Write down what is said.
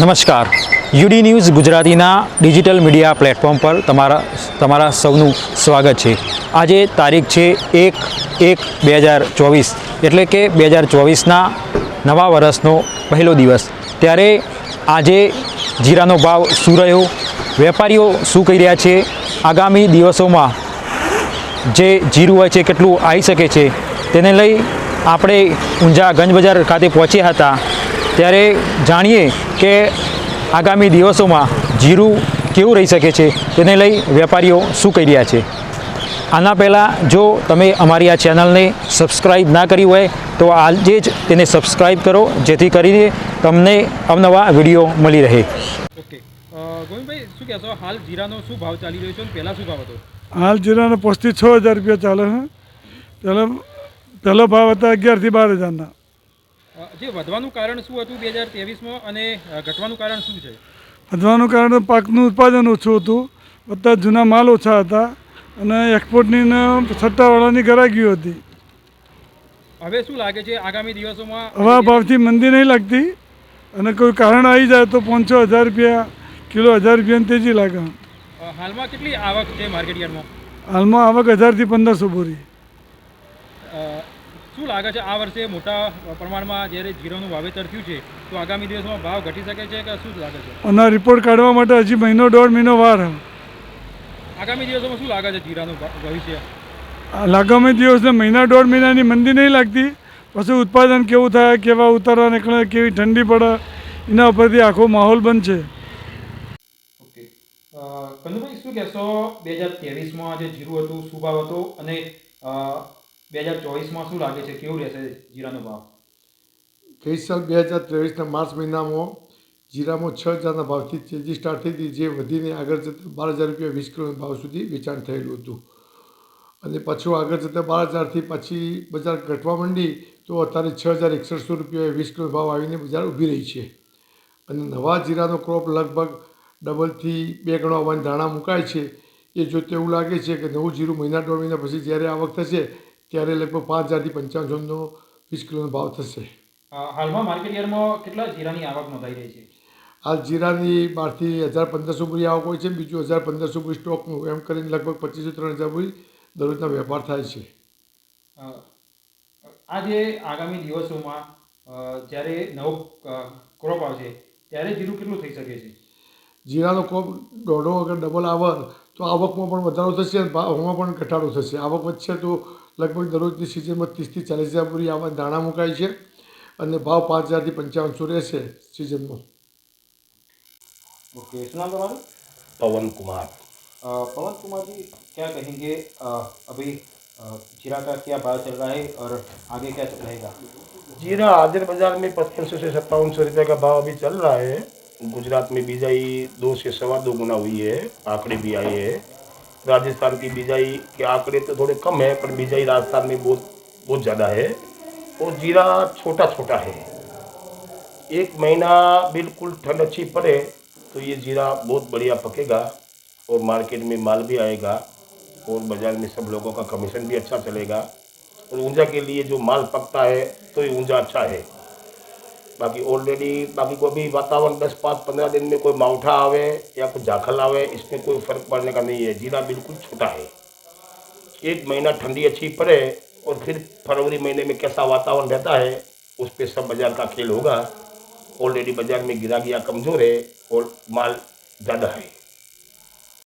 નમસ્કાર. U D news ગુજરાતીના digital media platform પર તમારા તમારા સૌનું સ્વાગત છે. આજે તારીખ છે એક એક બે હજાર ચોવીસ એટલે કે બે હજાર ચોવીસના નવા વર્ષનો પહેલો દિવસ. ત્યારે આજે જીરાનો ભાવ શું રહ્યો? વેપારીઓ શું કહી રહ્યા છે? આગામી દિવસોમાં જે જીરું હોય છે, કેટલું આવી શકે છે? તેને લઈ આપણે ઊંઝા ગંજ બજાર ખાતે પહોંચ્યા હતા. ત્યારે જાણીએ કે આગામી દિવસોમાં જીરું કેવું રહી શકે છે તેને લઈ વેપારીઓ શું કહી રહ્યા છે. આના પહેલાં જો તમે અમારી આ ચેનલને સબસ્ક્રાઈબ ના કરી હોય તો આજે જ તેને સબસ્ક્રાઈબ કરો જેથી કરીને તમને અવનવા વીડિયો મળી રહે. ઓકે. ગોવિંદભાઈ શું કહેશો? હાલ જીરાનો શું ભાવ ચાલી રહ્યો છે? અને પહેલાં શું ભાવ હતો? હાલ જીરાનો પચીસ છ હજાર રૂપિયા ચાલે છે. પહેલાં પહેલો ભાવ હતા અગિયારથી બાર હજારના. જે વધવાનું કારણ શું હતું બે હજાર ત્રેવીસમાં અને ઘટવાનું કારણ શું છે? વધવાનું કારણ પાકનું ઉત્પાદન ઓછું હતું. બધા જૂના માલ ઓછા હતા અને એક્સપોર્ટની સટ્ટાવાળાની ગરાગીઓ હતી. હવે શું લાગે છે આગામી દિવસોમાં? હવા ભાવથી મંદી નહીં લાગતી અને કોઈ કારણ આવી જાય તો પાંચસો હજાર રૂપિયા કિલો હજાર રૂપિયાની તેજી લાગે. હાલમાં કેટલી આવક છે માર્કેટ યાર્ડમાં? હાલમાં આવક હજારથી પંદરસો બોરી. શું લાગે છે આ વર્ષે મોટા પ્રમાણમાં જ્યારે જીરાનું વાવેતર થયું છે તો આગામી દિવસોમાં ભાવ ઘટી શકે છે કે શું લાગે છે? અને રિપોર્ટ કાઢવા માટે હજી મહિનો દોઢ મહિનો વાર આગામી દિવસોમાં શું લાગે છે જીરાનું ભવિષ્ય? આગામી દિવસને મહિના દોઢ મહિનાની મંદી નહીં લાગતી. પછી ઉત્પાદન કેવું થાય કેવા ઉતારવા નીકળે કેવી ઠંડી પડે એના ઉપરથી આખો માહોલ બનશે. ઓકે. કનુભાઈ શું કહેશો? બે હજાર ત્રેવીસમાં જે જીરું હતું શું ભાવ હતો? અને બે હજાર ચોવીસમાં શું લાગે છે? કેવું રહેશે જીરાનો ભાવ? ગઈ સાલ બે હજાર ત્રેવીસના માર્ચ મહિનામાં જીરામાં છ હજારના ભાવથી તેજી સ્ટાર્ટ થઈ હતી. જે વધીને આગળ જતાં બાર હજાર રૂપિયા વીસ કિલોના ભાવ સુધી વેચાણ થયેલું હતું. અને પાછું આગળ જતાં બાર હજારથી પછી બજાર ઘટવા માંડી તો અત્યારે છ હજાર એકસઠસો રૂપિયા વીસ કિલો ભાવ આવીને બજાર ઊભી રહી છે. અને નવા જીરાનો ક્રોપ લગભગ ડબલથી બે ગણો આવવાની ધારણા મુકાય છે. એ જોતે એવું લાગે છે કે નવું જીરું મહિના દોઢ મહિના પછી જ્યારે આવક થશે ત્યારે લગભગ પાંચ હજારથી પંચાવનસોનો વીસ કિલોનો ભાવ થશે. હાલમાં માર્કેટ યાર્ડમાં કેટલા જીરાની આવક નોંધાઈ રહી છે? હાલ જીરાની બારથી હજાર પંદરસો પૂરી આવક હોય છે બીજું હજાર પંદરસો પૂરી સ્ટોકનું. એમ કરીને લગભગ પચીસો ત્રણ હજાર પૂરી દરરોજના વેપાર થાય છે. આજે આગામી દિવસોમાં જ્યારે નવો ક્રોપ આવશે ત્યારે જીરું કેટલું થઈ શકે છે? જીરાનો કોપ દોઢો અગર ડબલ આવે તો આવકમાં પણ વધારો થશે અને ભાવમાં પણ ઘટાડો થશે. આવક વધશે તો લગભગ દરરોજની સિઝનમાં ત્રીસથી ચાલીસ હજાર પૂરી આવા દાણા મુકાય છે અને ભાવ પાંચ હજારથી પંચાવનસો રહેશે સિઝનમાં ओके सुना तुम्हारा पवन कुमार पवन कुमार जी क्या कहेंगे अ, अभी अ, जीरा का क्या भाव चल रहा है और आगे क्या रहेगा जीरा हाजिर बाजार में पचपन सौ से सत्तावन सौ रुपये का भाव अभी चल रहा है गुजरात में बिजाई दो से सवा दो गुना हुई है आंकड़े भी आए हैं राजस्थान की बिजाई के आंकड़े तो थोड़े कम है, पर बिजाई राजस्थान में बहुत बहुत ज़्यादा है। और जीरा छोटा छोटा है। एक महीना बिल्कुल ठंड अच्छी पड़े तो ये जीरा बहुत बढ़िया पकेगा और मार्केट में माल भी आएगा और बाज़ार में सब लोगों का कमीशन भी अच्छा चलेगा। और ऊंजा के लिए जो माल पकता है तो ये ऊंजा अच्छा है। बाकी ऑलरेडी बाकी को भी वातावरण दस पाँच पंद्रह दिन में कोई माउठा आवे या कोई जाखल आवे, इसमें कोई फ़र्क पड़ने का नहीं है। जीरा बिल्कुल छोटा है। एक महीना ठंडी अच्छी पड़े और फिर फरवरी महीने में कैसा वातावरण रहता है, उस पर सब बाज़ार का खेल होगा। ऑलरेडी बाज़ार में गिरा गया कमज़ोर है और माल ज़्यादा है।